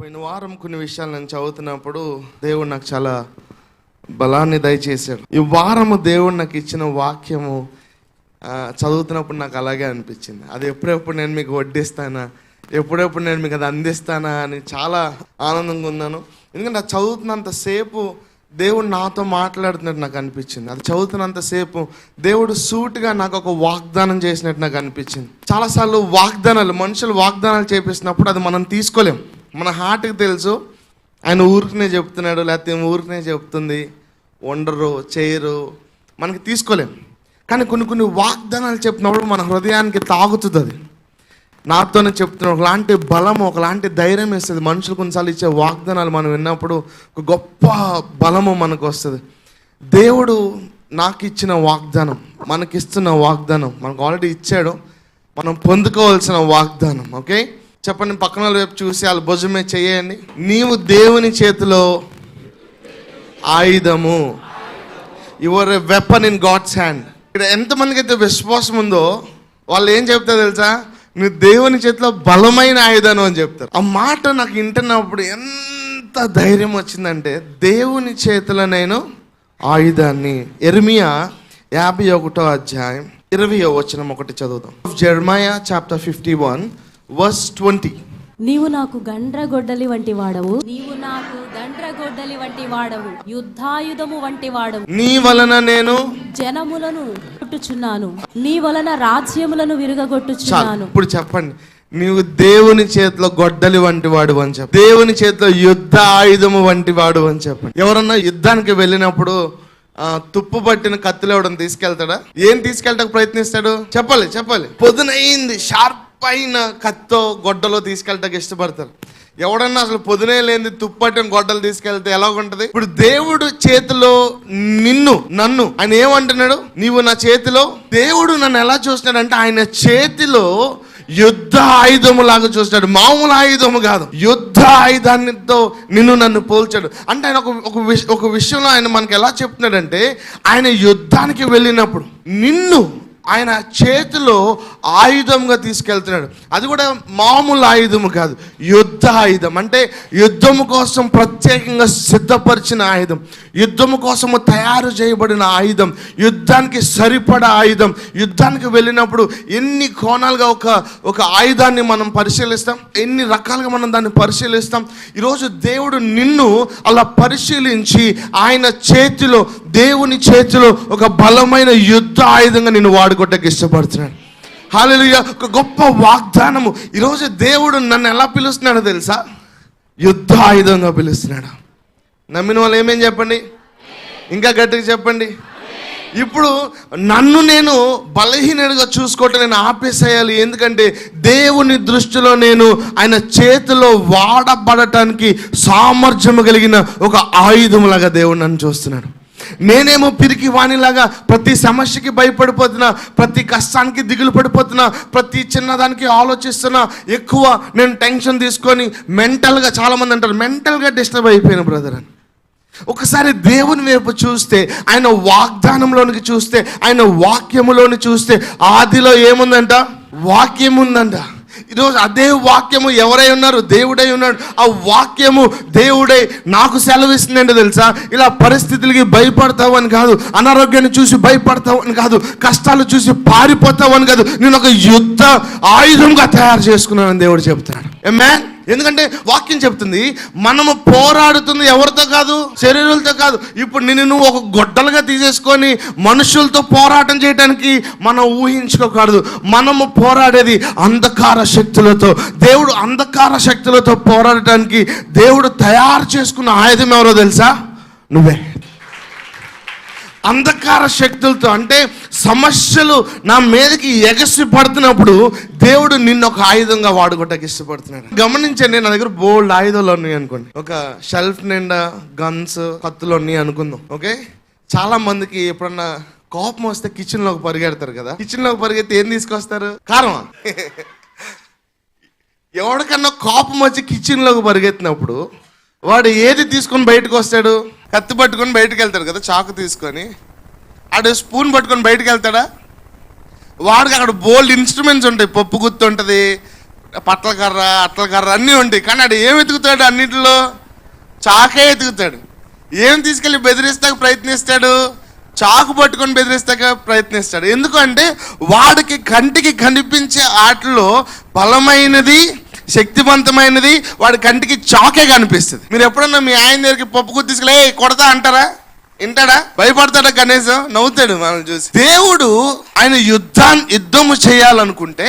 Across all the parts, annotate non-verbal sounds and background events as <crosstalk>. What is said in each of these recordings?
పోయిన వారం కొన్ని విషయాలు నేను చదువుతున్నప్పుడు దేవుడు నాకు చాలా బలాన్ని దయచేశాడు. ఈ వారము దేవుడు నాకు ఇచ్చిన వాక్యము చదువుతున్నప్పుడు నాకు అలాగే అనిపించింది. అది ఎప్పుడెప్పుడు నేను మీకు వడ్డిస్తానా ఎప్పుడెప్పుడు నేను మీకు అది అందిస్తానా అని చాలా ఆనందంగా ఉన్నాను. ఎందుకంటే అది చదువుతున్నంతసేపు దేవుడు నాతో మాట్లాడుతున్నట్టు నాకు అనిపించింది. అది చదువుతున్నంతసేపు దేవుడు సూటుగా నాకు ఒక వాగ్దానం చేసినట్టు నాకు అనిపించింది. చాలాసార్లు వాగ్దానాలు మనుషులు వాగ్దానాలు చేపిస్తున్నప్పుడు అది మనం తీసుకోలేం. మన హార్ట్కి తెలుసు. ఆయన ఊరికనే చెప్తున్నాడు లేకపోతే ఊరికనే చెప్తుంది. వండరు చేయరు మనకి తీసుకోలేం. కానీ కొన్ని కొన్ని వాగ్దానాలు చెప్పినప్పుడు మన హృదయానికి తాగుతుంది అది. నాతోనే చెప్తున్నా ఒకలాంటి బలం ఒకలాంటి ధైర్యం ఇస్తుంది మనుషులు కొన్నిసార్లు ఇచ్చే వాగ్దానాలు మనం విన్నప్పుడు ఒక గొప్ప బలము మనకు వస్తుంది. దేవుడు నాకు ఇచ్చిన వాగ్దానం మనకిస్తున్న వాగ్దానం మనకు ఆల్రెడీ ఇచ్చాడు. మనం పొందుకోవాల్సిన వాగ్దానం ఓకే చెప్పండి పక్కన వాళ్ళ వైపు చూసి వాళ్ళ భుజమే చేయండి. నీవు దేవుని చేతిలో ఆయుధము. You're a weapon in God's hand ఇక్కడ ఎంతమందికి అయితే విశ్వాసం ఉందో వాళ్ళు ఏం చెప్తారు తెలుసా? నువ్వు దేవుని చేతిలో బలమైన ఆయుధం అని చెప్తారు. ఆ మాట నాకు వింటున్నప్పుడు ఎంత ధైర్యం వచ్చిందంటే దేవుని చేతిలో నేను ఆయుధాన్ని. ఎర్మియా యాభై ఒకటో అధ్యాయం ఇరవై వచనం ఒకటి చదువుదాం. Jeremiah chapter fifty one verse twenty నీవు నాకు గండ్రగొడ్డలి వంటి వాడవు. నీవు నాకు గండ్రగొడ్డలి వంటి వాడవు. యుద్ధాయుధము వంటి వాడవు. నీ వలన నేను జనములను కొట్టుచున్నాను. నీ వలన రాజ్యములను విరగొట్టుచున్నాను ఇప్పుడు చెప్పండి. నీవు దేవుని చేతిలో గొడ్డలి వంటి వాడు అని చెప్పు దేవుని చేతిలో యుద్ధ ఆయుధము వంటి వాడు అని చెప్పండి ఎవరన్నా యుద్ధానికి వెళ్ళినప్పుడు ఆ, తుప్పు పట్టిన కత్తులు ఎవడని తీసుకెళ్తాడా? ఏం తీసుకెళ్ళడానికి ప్రయత్నిస్తాడు? చెప్పాలి చెప్పాలి. పొదునయింది షార్ప్ పైన కత్తో గొడ్డలో తీసుకెళ్ళటానికి ఇష్టపడతారు. ఎవడన్నా అసలు పొదునే లేని తుప్పట్టిన గొడ్డలు తీసుకెళ్తే ఎలా ఉంటది ఇప్పుడు దేవుడు చేతిలో నిన్ను నన్ను ఆయన ఏమంటున్నాడు? నీవు నా చేతిలో? దేవుడు నన్ను ఎలా చూస్తున్నాడు అంటే ఆయన చేతిలో యుద్ధ ఆయుధము లాగా చూస్తాడు మామూలు ఆయుధము కాదు. యుద్ధ ఆయుధాన్నితో నిన్ను నన్ను పోల్చాడు. అంటే ఆయన ఒక ఒక విష ఒక విషయంలో ఆయన మనకు ఎలా చెప్తున్నాడంటే ఆయన యుద్ధానికి వెళ్ళినప్పుడు నిన్ను ఆయన చేతిలో ఆయుధంగా తీసుకెళ్తున్నాడు. అది కూడా మామూలు ఆయుధము కాదు యుద్ధ ఆయుధం. అంటే యుద్ధము కోసం ప్రత్యేకంగా సిద్ధపరిచిన ఆయుధం. యుద్ధము కోసము తయారు చేయబడిన ఆయుధం. యుద్ధానికి సరిపడా ఆయుధం. యుద్ధానికి వెళ్ళినప్పుడు ఎన్ని కోణాలుగా ఒక ఒక ఆయుధాన్ని మనం పరిశీలిస్తాం? ఎన్ని రకాలుగా మనం దాన్ని పరిశీలిస్తాం? ఈరోజు దేవుడు నిన్ను అలా పరిశీలించి ఆయన చేతిలో దేవుని చేతిలో ఒక బలమైన యుద్ధ ఆయుధంగా నిన్ను వాడుకోవటానికి ఇష్టపడుతున్నాడు. హాలలుయ ఒక గొప్ప వాగ్దానము. ఈరోజు దేవుడు నన్ను ఎలా పిలుస్తున్నాడో తెలుసా? యుద్ధ ఆయుధంగా పిలుస్తున్నాడు. నమ్మిన వాళ్ళు ఏమేం చెప్పండి? ఇంకా గట్టిగా చెప్పండి. ఇప్పుడు నన్ను నేను బలహీనుడిగా చూసుకోవటం నేను ఆపేసేయాలి. ఎందుకంటే దేవుని దృష్టిలో నేను ఆయన చేతిలో వాడబడటానికి సామర్థ్యము కలిగిన ఒక ఆయుధములాగా దేవుడు నన్ను చూస్తున్నాడు. నేనేమో పిరికి వాణిలాగా ప్రతి సమస్యకి భయపడిపోతున్నా ప్రతి కష్టానికి దిగులు పడిపోతున్నా ప్రతి చిన్నదానికి ఆలోచిస్తున్నా ఎక్కువ నేను టెన్షన్ తీసుకొని మెంటల్గా చాలామంది అంటారు మెంటల్గా డిస్టర్బ్ అయిపోయాను బ్రదర్ అని. ఒకసారి దేవుని వైపు చూస్తే ఆయన వాగ్దానంలోనికి చూస్తే ఆయన వాక్యములోని చూస్తే ఆదిలో ఏముందంట? వాక్యం ఉందంట ఈరోజు అదే వాక్యము ఎవరై ఉన్నారు? దేవుడై ఉన్నాడు. ఆ వాక్యము దేవుడై నాకు సెలవిస్తుందండి తెలుసా? ఇలా పరిస్థితులకి భయపడతావు అని కాదు అనారోగ్యాన్ని చూసి భయపడతావు అని కాదు కష్టాలు చూసి పారిపోతావు అని కాదు నేను ఒక యుద్ధ ఆయుధంగా తయారు చేసుకున్నానని దేవుడు చెప్తున్నాడు. మ్యాన్ ఎందుకంటే వాక్యం చెప్తుంది మనము పోరాడుతుంది ఎవరితో కాదు శరీరాలతో కాదు. ఇప్పుడు నిన్ను నువ్వు ఒక గొడ్డలుగా తీసేసుకొని మనుషులతో పోరాటం చేయడానికి మనం ఊహించుకోకూడదు. మనము పోరాడేది అంధకార శక్తులతో దేవుడు అంధకార శక్తులతో పోరాడటానికి దేవుడు తయారు చేసుకున్న ఆయుధం ఎవరో తెలుసా? నువ్వే. అంధకార శక్తులతో అంటే సమస్యలు నా మీదకి ఎగసి పడుతున్నప్పుడు దేవుడు నిన్ను ఒక ఆయుధంగా వాడుకోవటానికి ఇష్టపడుతున్నాడు. గమనించండి నా దగ్గర బోల్డ్ ఆయుధాలు ఉన్నాయి అనుకోండి. ఒక షెల్ఫ్ నిండా గన్స్ కత్తులు ఉన్నాయి అనుకుందాం ఓకే? చాలా మందికి ఎప్పుడన్నా కోపం వస్తే కిచెన్లోకి పరిగెడతారు కదా. కిచెన్లోకి పరిగెత్తి ఏం తీసుకొస్తారు? కారం. <laughs> ఎవరికన్నా కోపం వచ్చి కిచెన్లోకి పరిగెత్తినప్పుడు వాడు ఏది తీసుకొని బయటకు వస్తాడు? కత్తి పట్టుకొని బయటకు వెళ్తాడు కదా చాకు తీసుకొని. ఆడు స్పూన్ పట్టుకొని బయటకు వెళ్తాడా? వాడికి అక్కడ బోల్డ్ ఇన్స్ట్రుమెంట్స్ ఉంటాయి పప్పు గుత్తు ఉంటుంది పట్ల కర్ర అట్ల కర్ర అన్నీ ఉంటాయి. కానీ ఆడు ఏం వెతుకుతాడు అన్నిటిలో? చాకే ఎతుకుతాడు. ఏం తీసుకెళ్ళి బెదిరిస్తాక ప్రయత్నిస్తాడు? చాకు పట్టుకొని బెదిరిస్తాక ప్రయత్నిస్తాడు. ఎందుకంటే వాడికి కంటికి కనిపించే ఆటలో బలమైనది శక్తివంతమైనది వాడి కంటికి చాకే కనిపిస్తుంది. మీరు ఎప్పుడన్నా మీ ఆయన దగ్గరికి పప్పు గుర్తు తీసుకెళ్ళి కొడతా అంటారా? వింటాడా? భయపడతాడా కనీసం నవ్వుతాడు మనం చూసి. దేవుడు ఆయన యుద్ధాన్ని యుద్ధము చేయాలనుకుంటే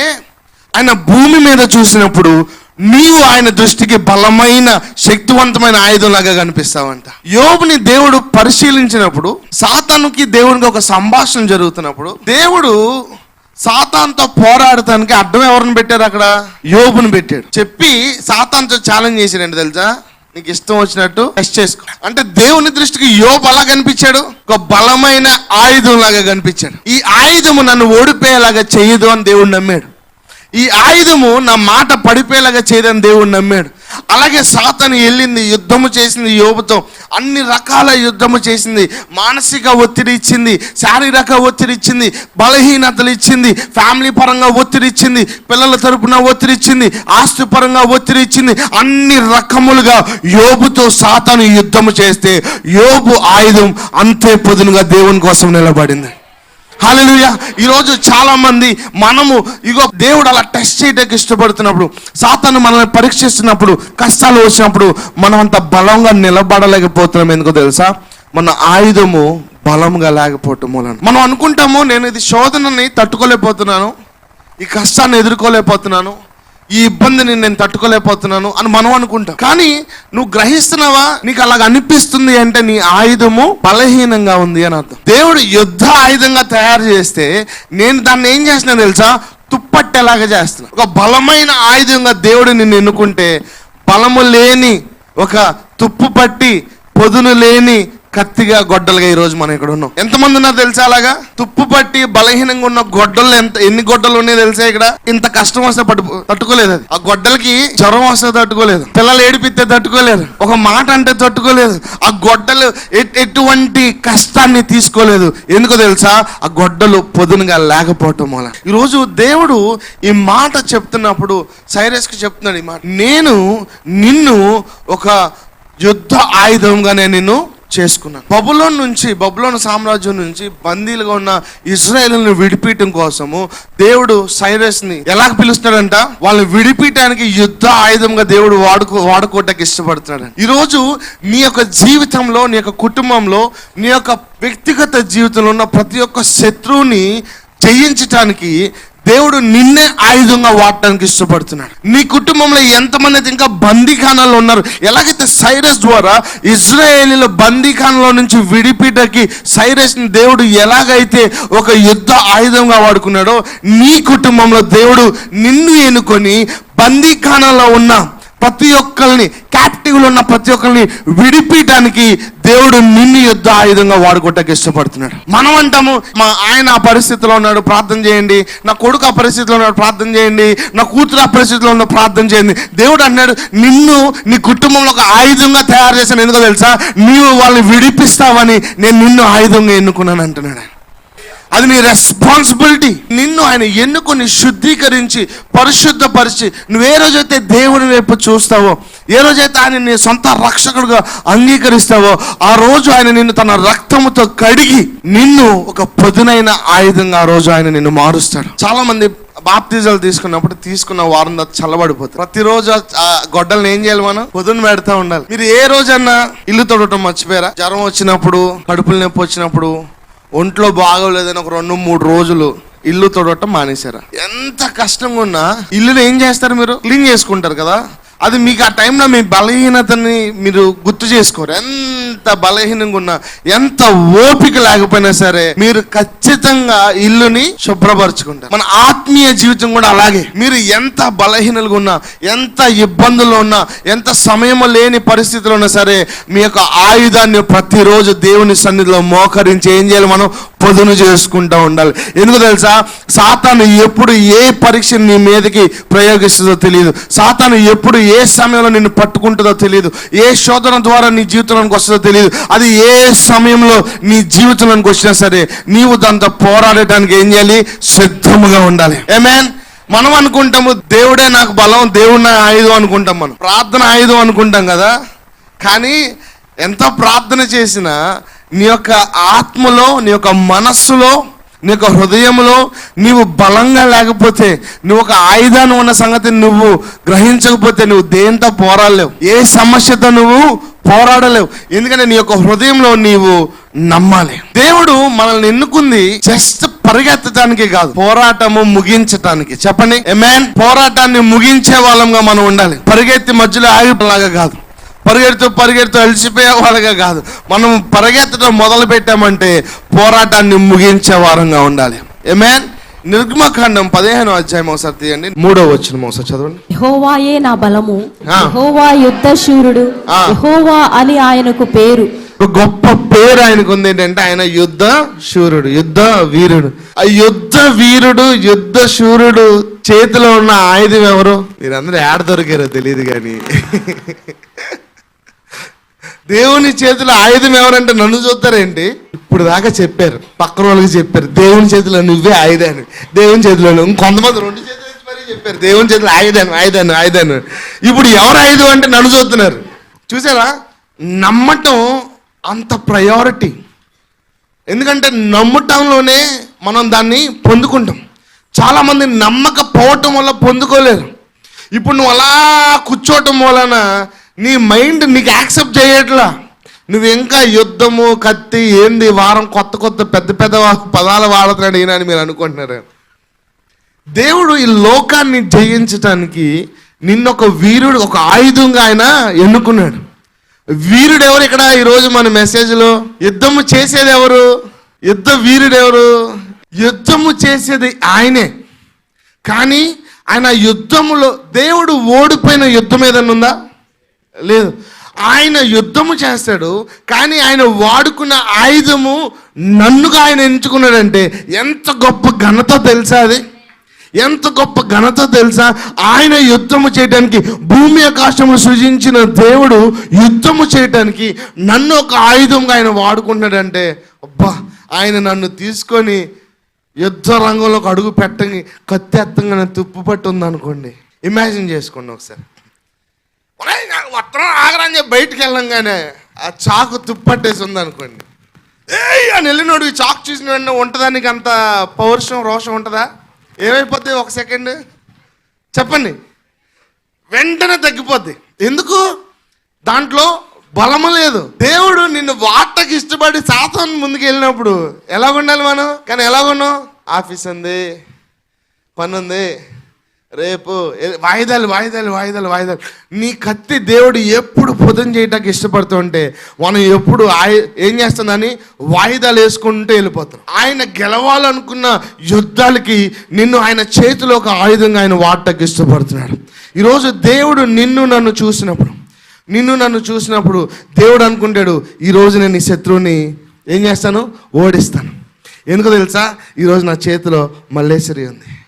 ఆయన భూమి మీద చూసినప్పుడు నీవు ఆయన దృష్టికి బలమైన శక్తివంతమైన ఆయుధంలాగా కనిపిస్తావంట. యోబుని దేవుడు పరిశీలించినప్పుడు సాతానుకి దేవునికి ఒక సంభాషణ జరుగుతున్నప్పుడు దేవుడు సాతాన్తో పోరాడటానికి అడ్డం ఎవరిని పెట్టారు అక్కడ? యోబుని పెట్టాడు. చెప్పి సాతాన్తో ఛాలెంజ్ చేసాడండి తెలుసా? నీకు ఇష్టం వచ్చినట్టు టెస్ట్ చేసుకో. అంటే దేవుని దృష్టికి యోబు అలా కనిపించాడు? ఒక బలమైన ఆయుధం లాగా కనిపించాడు. ఈ ఆయుధము నన్ను ఓడిపోయేలాగా చేయదు అని దేవుడు నమ్మాడు. ఈ ఆయుధము నా మాట పడిపోయేలాగా చేయదని దేవుడు నమ్మాడు. అలాగే సాతను వెళ్ళింది యుద్ధము చేసింది యోబుతో. అన్ని రకాల యుద్ధము చేసింది. మానసిక ఒత్తిడి ఇచ్చింది శారీరక ఒత్తిడి ఇచ్చింది బలహీనతలు ఇచ్చింది ఫ్యామిలీ పరంగా ఒత్తిడి ఇచ్చింది పిల్లల తరపున ఒత్తిడి ఇచ్చింది ఆస్తి పరంగా ఒత్తిడి ఇచ్చింది. అన్ని రకములుగా యోబుతో సాతను యుద్ధము చేస్తే యోబు ఆయుధం అంతే పొదునుగా దేవుని కోసం నిలబడింది. హాలెలూయా ఈరోజు చాలా మంది మనము ఇగో దేవుడు అలా టెస్ట్ చేయడానికి ఇష్టపడుతున్నప్పుడు సాతాను మనల్ని పరీక్షిస్తున్నప్పుడు కష్టాలు వచ్చినప్పుడు మనం అంత బలంగా నిలబడలేకపోతున్నాం. ఎందుకో తెలుసా? మన ఆయుధము బలంగా లేకపోవటం మూలన మనం అనుకుంటాము నేను ఇది శోధనని తట్టుకోలేకపోతున్నాను ఈ కష్టాన్ని ఎదుర్కోలేకపోతున్నాను. ఈ ఇబ్బందిని నేను తట్టుకోలేకపోతున్నాను అని మనం అనుకుంటాం. కానీ నువ్వు గ్రహిస్తున్నావా? నీకు అలాగ అనిపిస్తుంది అంటే నీ ఆయుధము బలహీనంగా ఉంది అని అర్థం. దేవుడు యుద్ధ ఆయుధంగా తయారు చేస్తే నేను దాన్ని ఏం చేస్తున్నా తెలుసా? తుప్పట్టేలాగా చేస్తున్నా. ఒక బలమైన ఆయుధంగా దేవుడు నిన్ను ఎన్నుకుంటే బలము లేని ఒక తుప్పు పట్టి పొదును లేని కత్తిగా గొడ్డలుగా ఈ రోజు మనం ఇక్కడ ఉన్నాం. ఎంతమంది ఉన్నారు తెలుసా అలాగా? తుప్పు పట్టి బలహీనంగా ఉన్న గొడ్డలు ఎంత ఎన్ని గొడ్డలు ఉన్నాయో తెలుసా ఇక్కడ? ఇంత కష్టం వస్తే పట్టు తట్టుకోలేదు అది. ఆ గొడ్డలకి జ్వరం వస్తే తట్టుకోలేదు. పిల్లలు ఏడిపిస్తే తట్టుకోలేదు. ఒక మాట అంటే తట్టుకోలేదు. ఆ గొడ్డలు ఎటువంటి కష్టాన్ని తీసుకోలేదు. ఎందుకు తెలుసా? ఆ గొడ్డలు పొదునుగా లేకపోవటం వల్ల. ఈరోజు దేవుడు ఈ మాట చెప్తున్నప్పుడు సైరస్కి చెప్తున్నాడు ఈ మాట. నేను నిన్ను ఒక యుద్ధ ఆయుధంగా నేను నిన్ను చేసుకున్నాను. బబులోన్ నుంచి బబులోన్ సామ్రాజ్యం నుంచి బందీలుగా ఉన్న ఇజ్రాయేల్ని విడిపీయటం కోసము దేవుడు సైరస్ని ఎలా పిలుస్తాడంట వాళ్ళని విడిపీయటానికి యుద్ధ ఆయుధంగా దేవుడు వాడుకో వాడుకోవటానికి ఇష్టపడుతున్నాడు. ఈ రోజు నీ యొక్క జీవితంలో నీ యొక్క కుటుంబంలో నీ యొక్క వ్యక్తిగత జీవితంలో ఉన్న ప్రతి ఒక్క శత్రువుని జయించటానికి దేవుడు నిన్నే ఆయుధంగా వాడటానికి ఇష్టపడుతున్నాడు. నీ కుటుంబంలో ఎంతమంది అయితే ఇంకా బందీఖానాలు ఉన్నారు? ఎలాగైతే సైరస్ ద్వారా ఇజ్రాయేలీల బందీఖానలో నుంచి విడిపిటకి సైరస్ని దేవుడు ఎలాగైతే ఒక యుద్ధ ఆయుధంగా వాడుకున్నాడో నీ కుటుంబంలో దేవుడు నిన్ను ఎన్నుకొని బందీఖానాలో ఉన్న ప్రతి ఒక్కరిని క్యాప్టివ్లో ఉన్న ప్రతి ఒక్కరిని విడిపించడానికి దేవుడు నిన్ను యుద్ధ ఆయుధంగా వాడుకోవటానికి ఇష్టపడుతున్నాడు. మనం అంటాము మా ఆయన ఆ పరిస్థితిలో ఉన్నాడు ప్రార్థన చేయండి. నా కొడుకు ఆ పరిస్థితిలో ఉన్నాడు ప్రార్థన చేయండి. నా కూతురు ఆ పరిస్థితిలో ఉన్న ప్రార్థన చేయండి. దేవుడు అన్నాడు నిన్ను నీ కుటుంబంలో ఒక ఆయుధంగా తయారు చేశాను. ఎందుకో తెలుసా? నీవు వాళ్ళని విడిపిస్తావని నేను నిన్ను ఆయుధంగా ఎన్నుకున్నాను అంటున్నాడు అది నీ రెస్పాన్సిబిలిటీ నిన్ను ఆయన ఎన్నుకొని శుద్ధీకరించి పరిశుద్ధపరిచి నువ్వు ఏ రోజైతే దేవుని వైపు చూస్తావో ఏ రోజైతే ఆయన నీ సొంత రక్షకుడుగా అంగీకరిస్తావో ఆ రోజు ఆయన నిన్ను తన రక్తముతో కడిగి నిన్ను ఒక పదునైన ఆయుధంగా ఆ రోజు ఆయన నిన్ను మారుస్తాడు. చాలా మంది బాప్తిజాలు తీసుకున్నప్పుడు తీసుకున్న వారం తర్వాత చల్లబడిపోతుంది ప్రతిరోజు ఆ గొడ్డల్ని ఏం చేయాలి మనం? పొద్దున్న పెడతా ఉండాలి. మీరు ఏ రోజన్నా ఇల్లు తొడటం మర్చిపోయారా? జ్వరం వచ్చినప్పుడు కడుపులు నొప్పి వచ్చినప్పుడు ఒంట్లో బాగోలేదని ఒక రెండు మూడు రోజులు ఇల్లు తొడటం మానేశారా? ఎంత కష్టంగా ఉన్నా ఇల్లుని ఏం చేస్తారు మీరు? క్లీన్ చేసుకుంటారు కదా? అది మీకు ఆ టైంలో మీ బలహీనతని మీరు గుర్తు చేసుకోరు. ఎంత బలహీనంగా ఉన్నా ఎంత ఓపిక లేకపోయినా సరే మీరు ఖచ్చితంగా ఇల్లుని శుభ్రపరచుకుంటారు. మన ఆత్మీయ జీవితం కూడా అలాగే. మీరు ఎంత బలహీనలుగా ఉన్నా ఎంత ఇబ్బందుల్లో ఉన్నా ఎంత సమయం లేని పరిస్థితులు ఉన్నా సరే మీ యొక్క ఆయుధాన్ని ప్రతిరోజు దేవుని సన్నిధిలో మోకరించి ఏం చేయాలి మనం? పొదును చేసుకుంటూ ఉండాలి. ఎందుకు తెలుసా? సాతాను ఎప్పుడు ఏ పరీక్ష నీ మీదకి ప్రయోగిస్తుందో తెలియదు. సాతాను ఎప్పుడు ఏ ఏ సమయంలో నిన్ను పట్టుకుంటుందో తెలియదు. ఏ శోధన ద్వారా నీ జీవితంలోనికి వస్తుందో తెలియదు. అది ఏ సమయంలో నీ జీవితంలోనికి వచ్చినా సరే నీవు దాంతో పోరాడటానికి ఏం చేయాలి? సిద్ధముగా ఉండాలి. ఏమేన్ మనం అనుకుంటాము దేవుడే నాకు బలం దేవుడు నా ఆయుధం అనుకుంటాం మనం. ప్రార్థన ఆయుధం అనుకుంటాం కదా? కానీ ఎంత ప్రార్థన చేసినా నీ యొక్క ఆత్మలో నీ యొక్క మనస్సులో నీ యొక్క హృదయంలో నీవు బలంగా లేకపోతే నువ్వు ఒక ఆయుధాన్ని ఉన్న సంగతి నువ్వు గ్రహించకపోతే నువ్వు దేంతో పోరాడలేవు. ఏ సమస్యతో నువ్వు పోరాడలేవు. ఎందుకంటే నీ యొక్క హృదయంలో నీవు నమ్మాలి. దేవుడు మనల్ని ఎన్నుకుంది జస్ట్ పరిగెత్తడానికి కాదు పోరాటము ముగించటానికి. చెప్పండి ఎమెన్ పోరాటాన్ని ముగించే వాళ్ళంగా మనం ఉండాలి. పరిగెత్తి మధ్యలో ఆగిపోలాగా కాదు. పరిగెడుతూ పరిగెడుతూ అలసిపోయే వాళ్ళగా కాదు. మనం పరిగెత్తడం మొదలు పెట్టామంటే పోరాటాన్ని ముగించే వారంగా ఉండాలి. ఎమెన్ నిర్గమకాండం పదిహేను అధ్యాయం ఒకసారి తీయండి. మూడో వచ్చిన ఒకసారి చదవండి. యెహోవాయే నా బలము. ఆ. యెహోవా యుద్ధ శూరుడు. ఆ. యెహోవా అని ఆయనకు పేరు. ఒక గొప్ప పేరు ఆయనకు ఉంది ఏంటంటే ఆయన యుద్ధ శూరుడు యుద్ధ వీరుడు. ఆ యుద్ధ వీరుడు యుద్ధ శూరుడు చేతిలో ఉన్న ఆయుధం ఎవరు? మీరందరూ ఏడ దొరికారో తెలియదు కానీ. దేవుని చేతిలో ఆయుధం ఎవరంటే నన్ను చూస్తారేంటి? ఇప్పుడు దాకా చెప్పారు పక్కన వాళ్ళకి చెప్పారు దేవుని చేతిలో నువ్వే ఆయుధాన్ని దేవుని చేతిలో నువ్వు. ఇంకొంతమంది రెండు చేతులు ఎత్తి మరీ చెప్పారు దేవుని చేతిలో ఆయుధాన్ని ఆయుధాన్ని ఆయుధాన్ని. ఇప్పుడు ఎవరు ఆయుధం అంటే నన్ను చూస్తున్నారు? చూసారా? నమ్మటం అంత ప్రయారిటీ ఎందుకంటే నమ్మటంలోనే మనం దాన్ని పొందుకుంటాం. చాలామంది నమ్మకపోవటం వల్ల పొందుకోలేరు. ఇప్పుడు నువ్వు అలా కూర్చోవటం వలన నీ మైండ్ నీకు యాక్సెప్ట్ చేయట్లా. నువ్వు ఇంకా యుద్ధము కత్తి ఏంది వారం కొత్త కొత్త పెద్ద పెద్ద పదాలు వాడుతున్నాడు ఈయన అని మీరు అనుకుంటున్నారు. దేవుడు ఈ లోకాన్ని జయించటానికి నిన్న ఒక వీరుడు ఒక ఆయుధంగా ఆయన ఎన్నుకున్నాడు. వీరుడు ఎవరు ఇక్కడ? ఈరోజు మన మెసేజ్లో యుద్ధము చేసేది ఎవరు? యుద్ధ వీరుడు ఎవరు యుద్ధము చేసేది ఆయనే. కానీ ఆయన యుద్ధములో దేవుడు ఓడిపోయిన యుద్ధం ఏదన్నా ఉందా లేదు. ఆయన యుద్ధము చేస్తాడు కానీ ఆయన వాడుకున్న ఆయుధము నన్నుగా ఆయన ఎంచుకున్నాడంటే ఎంత గొప్ప ఘనత తెలుసా అది? ఎంత గొప్ప ఘనత తెలుసా? ఆయన యుద్ధము చేయడానికి భూమి ఆకాశము సృజించిన దేవుడు యుద్ధము చేయడానికి నన్ను ఒక ఆయుధంగా ఆయన వాడుకుంటున్నాడంటే అబ్బా ఆయన నన్ను తీసుకొని యుద్ధ రంగంలోకి అడుగు పెట్టని కత్తి ఎత్తంగానే తుప్పు పట్టి ఉందనుకోండి. ఇమాజిన్ చేసుకోండి ఒకసారి. నాకు వస్త్రం ఆగరాని చెప్పి బయటికి వెళ్ళంగానే ఆ చాకు తుప్పట్టేసి ఉందనుకోండి ఏయ్ అని వెళ్ళినోడు చాకు చూసిన వెంటనే ఉంటుందానికి అంత పౌరుషం రోషం ఉంటుందా? ఏమైపోద్ది ఒక సెకండ్? చెప్పండి. వెంటనే తగ్గిపోద్ది. ఎందుకు? దాంట్లో బలము లేదు. దేవుడు నిన్ను వాటకి ఇష్టపడి శాతం ముందుకు వెళ్ళినప్పుడు ఎలా మనం? కానీ ఎలా ఆఫీస్ ఉంది పని ఉంది రేపు వాయిదాలు వాయిదాలు వాయిదాలు వాయిదాలు. నీ కత్తి దేవుడు ఎప్పుడు పొదం చేయటానికి ఇష్టపడుతుంటే మనం ఎప్పుడు ఆయ ఏం చేస్తుందని వాయిదాలు వేసుకుంటూ వెళ్ళిపోతాం. ఆయన గెలవాలనుకున్న యుద్ధాలకి నిన్ను ఆయన చేతిలో ఒక ఆయుధంగా ఆయన వాడటానికి ఇష్టపడుతున్నాడు. ఈరోజు దేవుడు నిన్ను నన్ను చూసినప్పుడు నిన్ను నన్ను చూసినప్పుడు దేవుడు అనుకుంటాడు ఈరోజు నేను ఈ శత్రువుని ఏం చేస్తాను? ఓడిస్తాను. ఎందుకు తెలుసా? ఈరోజు నా చేతిలో మల్లేశ్వరి ఉంది.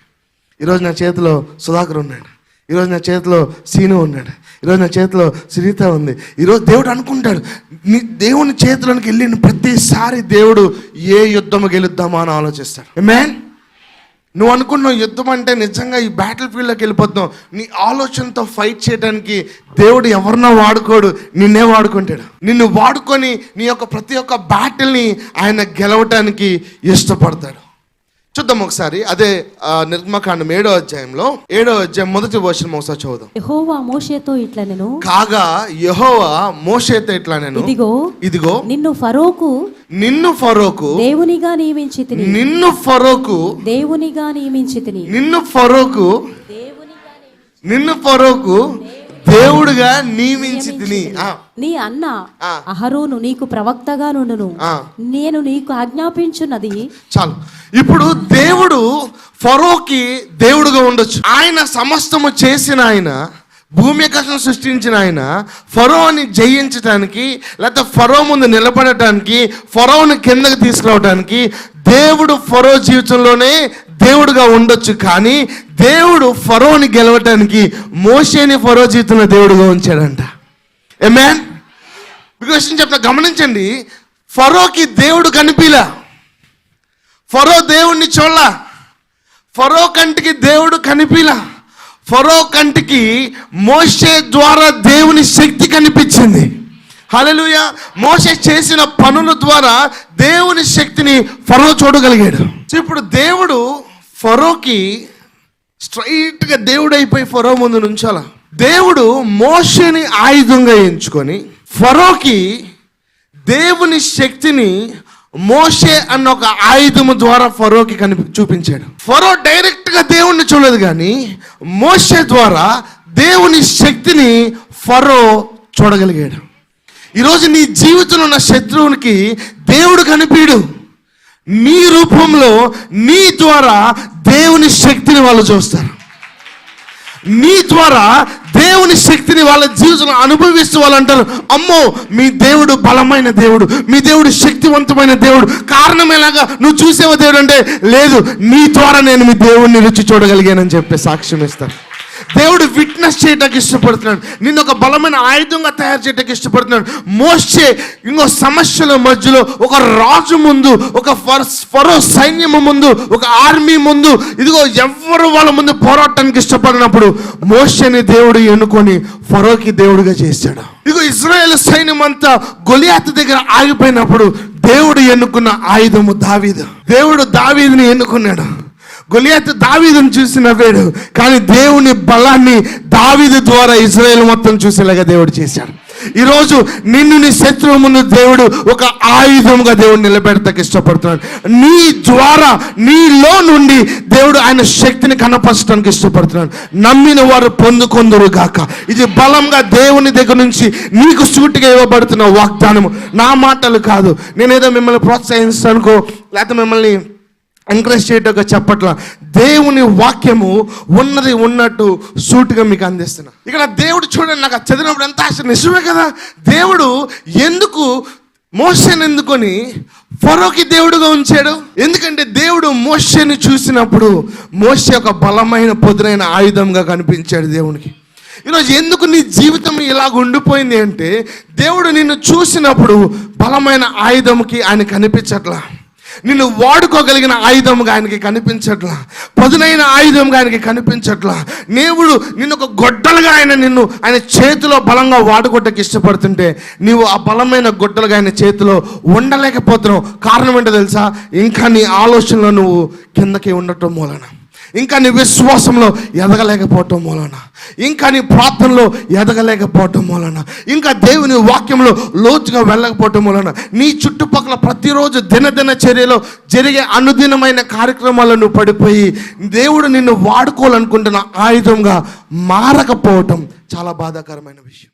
ఈరోజు నా చేతిలో సుధాకర్ ఉన్నాడు. ఈరోజు నా చేతిలో సీను ఉన్నాడు. ఈరోజు నా చేతిలో సునీత ఉంది. ఈరోజు దేవుడు అనుకుంటాడు నీ దేవుని చేతిలోనికి వెళ్ళిన ప్రతిసారి దేవుడు ఏ యుద్ధము గెలుద్దామా అని ఆలోచిస్తాడు. మ్యాన్ నువ్వు అనుకున్నావు యుద్ధం అంటే నిజంగా ఈ బ్యాటిల్ ఫీల్డ్లోకి వెళ్ళిపోతున్నావు. నీ ఆలోచనతో ఫైట్ చేయడానికి దేవుడు ఎవరినో వాడుకోడు నిన్నే వాడుకుంటాడు. నిన్ను వాడుకొని నీ యొక్క ప్రతి ఒక్క బ్యాటిల్ని ఆయన గెలవటానికి ఇష్టపడతాడు. చూద్దాం ఒకసారి. అదే ఆ, నిర్గమకాండం ఏడో అధ్యాయంలో ఏడో అధ్యాయం మొదటి వర్షం ఒకసారి చదువుదాం. యెహోవా మోషేతో ఇట్లా నేను కాగా యెహోవా మోషేతో ఇట్లా నేను ఇదిగో ఇదిగో నిన్ను ఫరోకు నిన్ను ఫరోకు దేవునిగా నియమించి నిన్ను ఫరోకు దేవునిగా నియమించి నిన్ను ఫరోకు నిన్ను ఫరోకు దేవుడుగా నియమించి తిని. నీ అన్న. అహరోను నీకు ప్రవక్తగా నుండును. ఆ. నేను నీకు ఆజ్ఞాపించున్నది. చాలు. ఇప్పుడు దేవుడు ఫరోకి దేవుడుగా ఉండొచ్చు. ఆయన సమస్తము చేసిన ఆయన భూమి ఆకాశం సృష్టించిన ఆయన ఫరోని జయించడానికి లేకపోతే ఫరో ముందు నిలబడటానికి ఫరోని కిందకి తీసుకురావడానికి దేవుడు ఫరో జీవితంలోనే దేవుడుగా ఉండొచ్చు. కానీ దేవుడు ఫరోని గెలవటానికి మోషేని ఫరో జీవితంలో దేవుడుగా ఉంచాడంట. ఏ మ్యాన్ బికాస్ చెప్తా గమనించండి. ఫరోకి దేవుడు కనిపిలా. ఫరో దేవుణ్ణి చూడలా. ఫరో కంటికి దేవుడు కనిపిలా. ఫరో కంటికి మోషే ద్వారా దేవుని శక్తి కనిపించింది. హలలుయ మోషే చేసిన పనుల ద్వారా దేవుని శక్తిని ఫరో చూడగలిగాడు. ఇప్పుడు దేవుడు ఫరోకి స్ట్రైట్గా దేవుడు అయిపోయి ఫరో ముందు నుంచాల? దేవుడు మోషని ఆయుధంగా ఎంచుకొని ఫరోకి దేవుని శక్తిని మోషే అన్న ఒక ఆయుధము ద్వారా ఫరోకి కనిపి చూపించాడు. ఫరో డైరెక్ట్గా దేవుణ్ణి చూడలేదు కానీ మోషే ద్వారా దేవుని శక్తిని ఫరో చూడగలిగాడు. ఈరోజు నీ జీవితంలో ఉన్న శత్రువునికి దేవుడు కనిపించడు నీ రూపంలో నీ ద్వారా దేవుని శక్తిని వాళ్ళు చూస్తారు. నీ ద్వారా దేవుని శక్తిని వాళ్ళ జీవితంలో అనుభవిస్తూ వాళ్ళు అంటారు అమ్మో మీ దేవుడు బలమైన దేవుడు మీ దేవుడు శక్తివంతమైన దేవుడు. కారణం ఎలాగా? నువ్వు చూసేవా దేవుడు అంటే లేదు నీ ద్వారా నేను మీ దేవుడిని రుచి చూడగలిగానని చెప్పి సాక్ష్యం ఇస్తాను దేవుడు విట్నెస్ చేయడానికి ఇష్టపడుతున్నాడు. నిన్ను ఒక బలమైన ఆయుధంగా తయారు చేయడానికి ఇష్టపడుతున్నాడు. మోసే ఇంకో సమస్యల మధ్యలో ఒక రాజు ముందు ఒక ఫరో సైన్యము ముందు ఒక ఆర్మీ ముందు ఇదిగో ఎవరు వాళ్ళ ముందు పోరాటానికి ఇష్టపడినప్పుడు మోషని దేవుడు ఎన్నుకొని ఫరోకి దేవుడిగా చేశాడు. ఇదిగో ఇజ్రాయెల్ సైన్యం అంతా గొలియాత్ దగ్గర ఆగిపోయినప్పుడు దేవుడు ఎన్నుకున్న ఆయుధము దావీదు. దేవుడు దావీదుని ఎన్నుకున్నాడు. గొలియాత్ దావీదును చూసి నవ్వాడు. కానీ దేవుని బలాన్ని దావీదు ద్వారా ఇజ్రాయేల్ మొత్తం చూసేలాగా దేవుడు చేశాడు. ఈరోజు నిన్ను నీ శత్రువు ముందు దేవుడు ఒక ఆయుధంగా దేవుడు నిలబెడతాకి ఇష్టపడుతున్నాడు. నీ ద్వారా నీలో నుండి దేవుడు ఆయన శక్తిని కనపరచడానికి ఇష్టపడుతున్నాడు. నమ్మిన వారు పొందుకొందురు గాక. ఇది బలంగా దేవుని దగ్గర నుంచి నీకు సూటిగా ఇవ్వబడుతున్న వాగ్దానము. నా మాటలు కాదు. నేనేదో మిమ్మల్ని ప్రోత్సహిస్తానుకో లేకపోతే మిమ్మల్ని ఎంకరేజ్ చేయటం చెప్పట్ల. దేవుని వాక్యము ఉన్నది ఉన్నట్టు సూటుగా మీకు అందిస్తున్నా. ఇక్కడ దేవుడు చూడండి నాకు చదివినప్పుడు ఎంత ఆశ నిజమే కదా? దేవుడు ఎందుకు మోషన్ ఎందుకొని ఫరోకి దేవుడుగా ఉంచాడు? ఎందుకంటే దేవుడు మోషని చూసినప్పుడు మోషే ఒక బలమైన పొదునైన ఆయుధంగా కనిపించాడు దేవునికి. ఈరోజు ఎందుకు నీ జీవితం ఇలాగ ఉండిపోయింది అంటే దేవుడు నిన్ను చూసినప్పుడు బలమైన ఆయుధంకి ఆయన కనిపించట్లా. నిన్ను వాడుకోగలిగిన ఆయుధంగా ఆయనకి కనిపించట్లా. పదునైన ఆయుధంగా ఆయనకి కనిపించట్లా. దేవుడు నిన్ను ఒక గొడ్డలుగా ఆయన నిన్ను ఆయన చేతిలో బలంగా వాడుకోవటానికి ఇష్టపడుతుంటే నీవు ఆ బలమైన గొడ్డలుగా ఆయన చేతిలో ఉండలేకపోతున్నావు. కారణం ఏంటో తెలుసా? ఇంకా నీ ఆలోచనలో నువ్వు కిందకి ఉండటం మూలన. ఇంకా నీ విశ్వాసంలో ఎదగలేకపోవటం మూలన. ఇంకా నీ ప్రార్థనలో ఎదగలేకపోవటం మూలన. ఇంకా దేవుని వాక్యంలో లోతుగా వెళ్ళకపోవటం మూలన. నీ చుట్టుపక్కల ప్రతిరోజు దినదిన చర్యలో జరిగే అనుదినమైన కార్యక్రమాలను నువ్వు పడిపోయి దేవుడు నిన్ను వాడుకోవాలనుకుంటున్న ఆయుధంగా మారకపోవటం చాలా బాధాకరమైన విషయం.